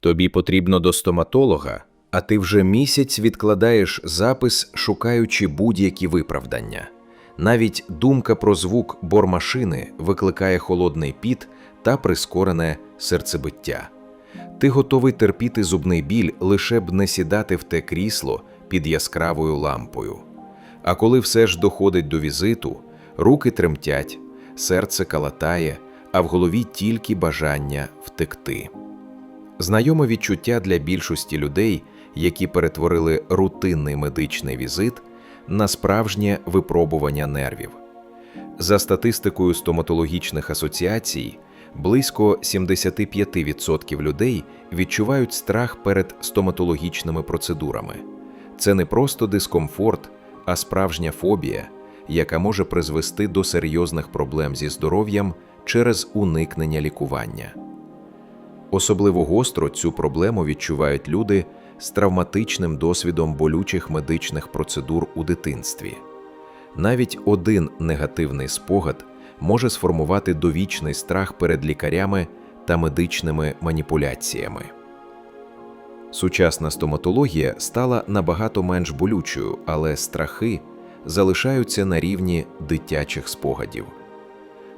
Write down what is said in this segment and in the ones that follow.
Тобі потрібно до стоматолога, а ти вже місяць відкладаєш запис, шукаючи будь-які виправдання. Навіть думка про звук бормашини викликає холодний піт та прискорене серцебиття. Ти готовий терпіти зубний біль, лише б не сідати в те крісло під яскравою лампою. А коли все ж доходить до візиту, руки тремтять, серце калатає, а в голові тільки бажання втекти. Знайоме відчуття для більшості людей, які перетворили рутинний медичний візит на справжнє випробування нервів. За статистикою стоматологічних асоціацій, близько 75% людей відчувають страх перед стоматологічними процедурами. Це не просто дискомфорт, а справжня фобія, яка може призвести до серйозних проблем зі здоров'ям через уникнення лікування. Особливо гостро цю проблему відчувають люди з травматичним досвідом болючих медичних процедур у дитинстві. Навіть один негативний спогад може сформувати довічний страх перед лікарями та медичними маніпуляціями. Сучасна стоматологія стала набагато менш болючою, але страхи залишаються на рівні дитячих спогадів.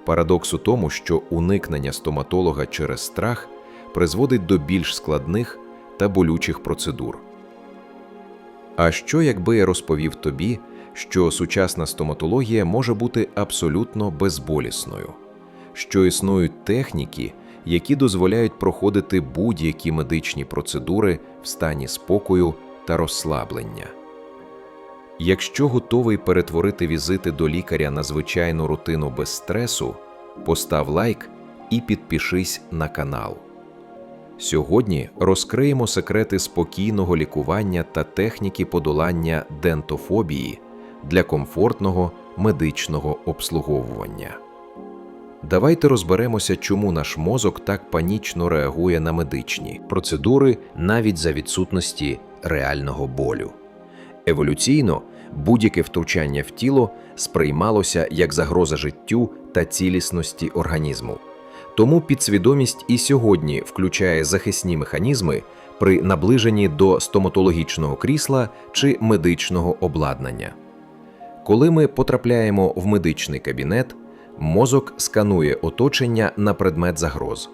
Парадокс у тому, що уникнення стоматолога через страх призводить до більш складних та болючих процедур. А що, якби я розповів тобі, що сучасна стоматологія може бути абсолютно безболісною, що існують техніки, які дозволяють проходити будь-які медичні процедури в стані спокою та розслаблення. Якщо готовий перетворити візити до лікаря на звичайну рутину без стресу, постав лайк і підпишись на канал. Сьогодні розкриємо секрети спокійного лікування та техніки подолання дентофобії для комфортного медичного обслуговування. Давайте розберемося, чому наш мозок так панічно реагує на медичні процедури навіть за відсутності реального болю. Еволюційно будь-яке втручання в тіло сприймалося як загроза життю та цілісності організму. Тому підсвідомість і сьогодні включає захисні механізми при наближенні до стоматологічного крісла чи медичного обладнання. Коли ми потрапляємо в медичний кабінет, мозок сканує оточення на предмет загроз,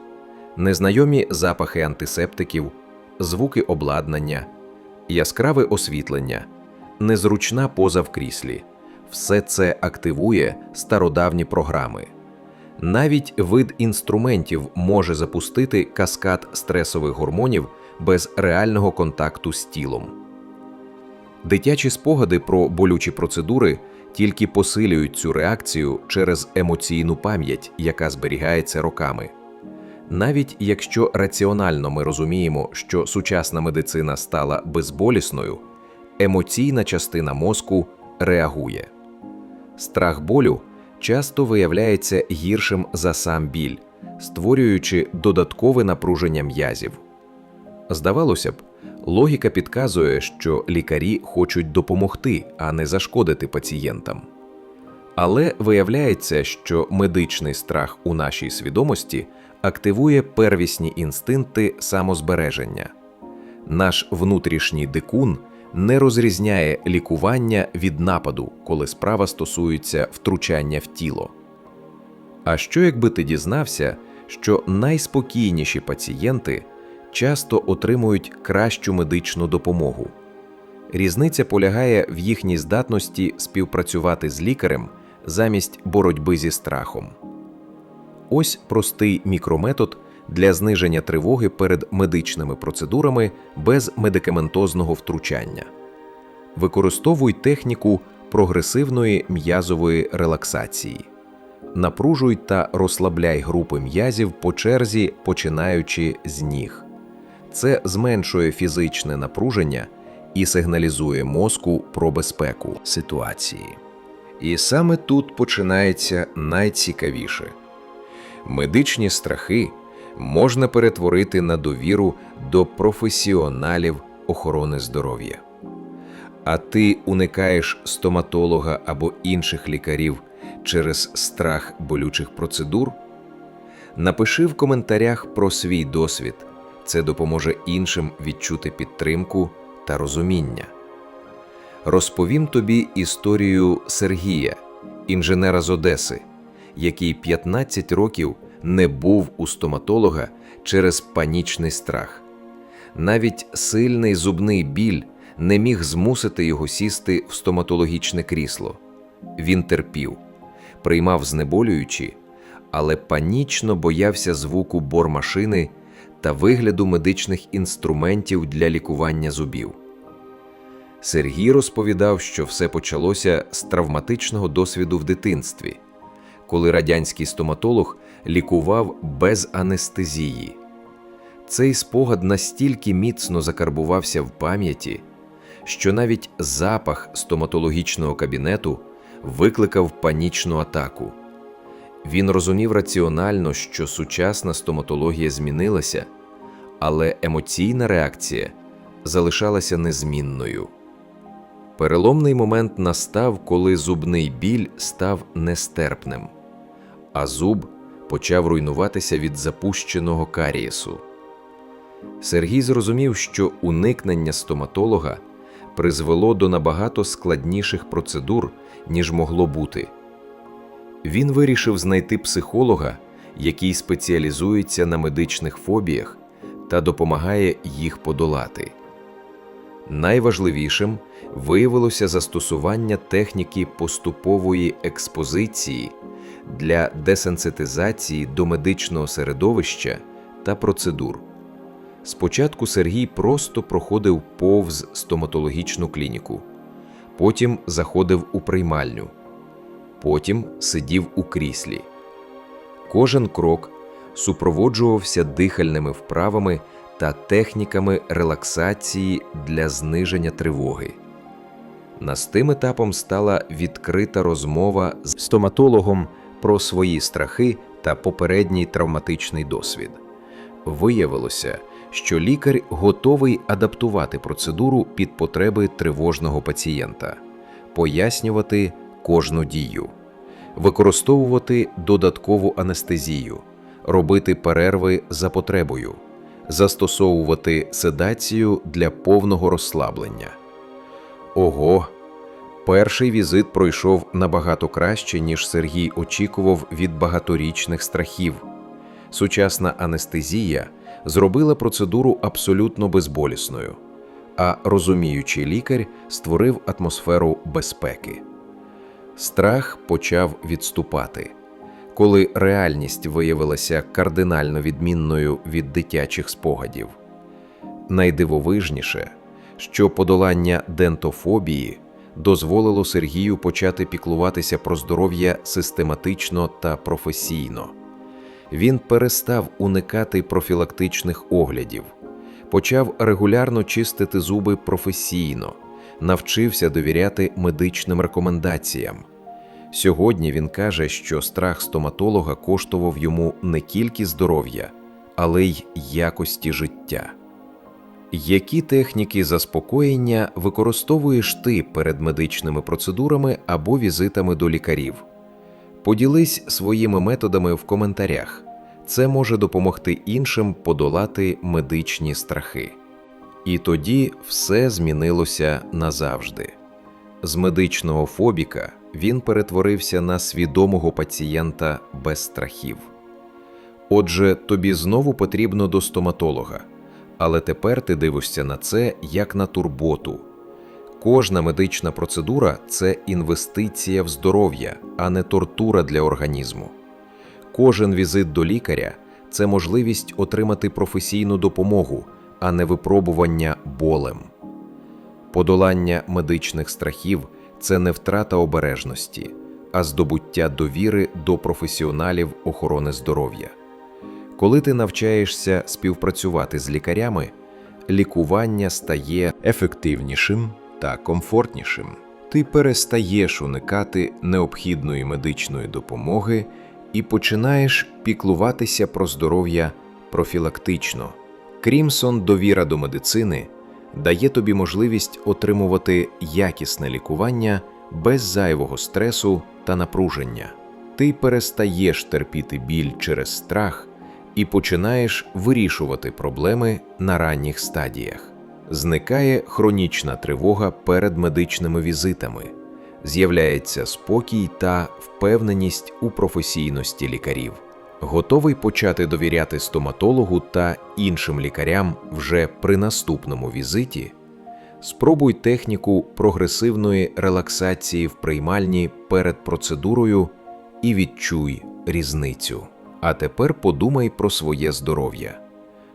незнайомі запахи антисептиків, звуки обладнання, яскраве освітлення, незручна поза в кріслі. Все це активує стародавні програми. Навіть вид інструментів може запустити каскад стресових гормонів без реального контакту з тілом. Дитячі спогади про болючі процедури тільки посилюють цю реакцію через емоційну пам'ять, яка зберігається роками. Навіть якщо раціонально ми розуміємо, що сучасна медицина стала безболісною, емоційна частина мозку реагує. Страх болю часто виявляється гіршим за сам біль, створюючи додаткове напруження м'язів. Здавалося б, логіка підказує, що лікарі хочуть допомогти, а не зашкодити пацієнтам. Але виявляється, що медичний страх у нашій свідомості активує первісні інстинкти самозбереження. Наш внутрішній дикун не розрізняє лікування від нападу, коли справа стосується втручання в тіло. А що якби ти дізнався, що найспокійніші пацієнти часто отримують кращу медичну допомогу? Різниця полягає в їхній здатності співпрацювати з лікарем замість боротьби зі страхом. Ось простий мікрометод для зниження тривоги перед медичними процедурами без медикаментозного втручання. Використовуй техніку прогресивної м'язової релаксації. Напружуй та розслабляй групи м'язів по черзі, починаючи з ніг. Це зменшує фізичне напруження і сигналізує мозку про безпеку ситуації. І саме тут починається найцікавіше. Медичні страхи можна перетворити на довіру до професіоналів охорони здоров'я. А ти уникаєш стоматолога або інших лікарів через страх болючих процедур? Напиши в коментарях про свій досвід це допоможе іншим відчути підтримку та розуміння. Розповім тобі історію Сергія, інженера з Одеси, який 15 років не був у стоматолога через панічний страх. Навіть сильний зубний біль не міг змусити його сісти в стоматологічне крісло. Він терпів, приймав знеболюючі, але панічно боявся звуку бормашини та вигляду медичних інструментів для лікування зубів. Сергій розповідав, що все почалося з травматичного досвіду в дитинстві, коли радянський стоматолог лікував без анестезії. Цей спогад настільки міцно закарбувався в пам'яті, що навіть запах стоматологічного кабінету викликав панічну атаку. Він розумів раціонально, що сучасна стоматологія змінилася, але емоційна реакція залишалася незмінною. Переломний момент настав, коли зубний біль став нестерпним, а зуб почав руйнуватися від запущеного карієсу. Сергій зрозумів, що уникнення стоматолога призвело до набагато складніших процедур, ніж могло бути. Він вирішив знайти психолога, який спеціалізується на медичних фобіях та допомагає їх подолати. Найважливішим виявилося застосування техніки поступової експозиції для десенситизації до медичного середовища та процедур. Спочатку Сергій просто проходив повз стоматологічну клініку, потім заходив у приймальню, потім сидів у кріслі. Кожен крок супроводжувався дихальними вправами та техніками релаксації для зниження тривоги. Настим етапом стала відкрита розмова з стоматологом про свої страхи та попередній травматичний досвід. Виявилося, що лікар готовий адаптувати процедуру під потреби тривожного пацієнта, пояснювати кожну дію, використовувати додаткову анестезію, робити перерви за потребою, застосовувати седацію для повного розслаблення. Ого, перший візит пройшов набагато краще, ніж Сергій очікував від багаторічних страхів. Сучасна анестезія зробила процедуру абсолютно безболісною, а розуміючий лікар створив атмосферу безпеки. Страх почав відступати. Коли реальність виявилася кардинально відмінною від дитячих спогадів. Найдивовижніше, що подолання дентофобії дозволило Сергію почати піклуватися про здоров'я систематично та професійно. Він перестав уникати профілактичних оглядів, почав регулярно чистити зуби професійно, навчився довіряти медичним рекомендаціям. Сьогодні він каже, що страх стоматолога коштував йому не тільки здоров'я, але й якості життя. Які техніки заспокоєння використовуєш ти перед медичними процедурами або візитами до лікарів? Поділись своїми методами в коментарях. Це може допомогти іншим подолати медичні страхи. І тоді все змінилося назавжди. З медичного фобіка він перетворився на свідомого пацієнта без страхів. Отже, тобі знову потрібно до стоматолога, але тепер ти дивишся на це як на турботу. Кожна медична процедура це інвестиція в здоров'я, а не тортура для організму. Кожен візит до лікаря це можливість отримати професійну допомогу, а не випробування болем. Подолання медичних страхів це не втрата обережності, а здобуття довіри до професіоналів охорони здоров'я. Коли ти навчаєшся співпрацювати з лікарями, лікування стає ефективнішим та комфортнішим. Ти перестаєш уникати необхідної медичної допомоги і починаєш піклуватися про здоров'я профілактично. Крімсон довіра до медицини дає тобі можливість отримувати якісне лікування без зайвого стресу та напруження. Ти перестаєш терпіти біль через страх і починаєш вирішувати проблеми на ранніх стадіях. Зникає хронічна тривога перед медичними візитами, з'являється спокій та впевненість у професійності лікарів. Готовий почати довіряти стоматологу та іншим лікарям вже при наступному візиті? Спробуй техніку прогресивної релаксації в приймальні перед процедурою і відчуй різницю. А тепер подумай про своє здоров'я.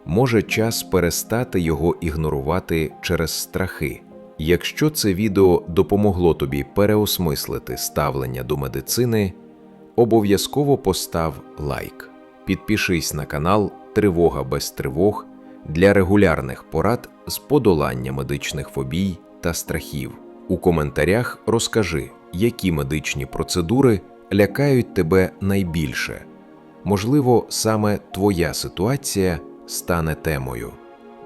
Може час перестати його ігнорувати через страхи. Якщо це відео допомогло тобі переосмислити ставлення до медицини, обов'язково постав лайк. Підпишись на канал Тривога без тривог для регулярних порад з подолання медичних фобій та страхів. У коментарях розкажи, які медичні процедури лякають тебе найбільше. Можливо, саме твоя ситуація стане темою.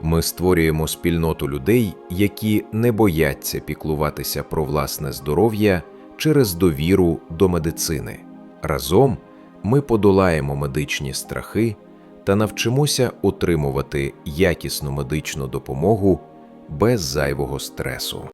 Ми створюємо спільноту людей, які не бояться піклуватися про власне здоров'я через довіру до медицини. Разом ми подолаємо медичні страхи та навчимося отримувати якісну медичну допомогу без зайвого стресу.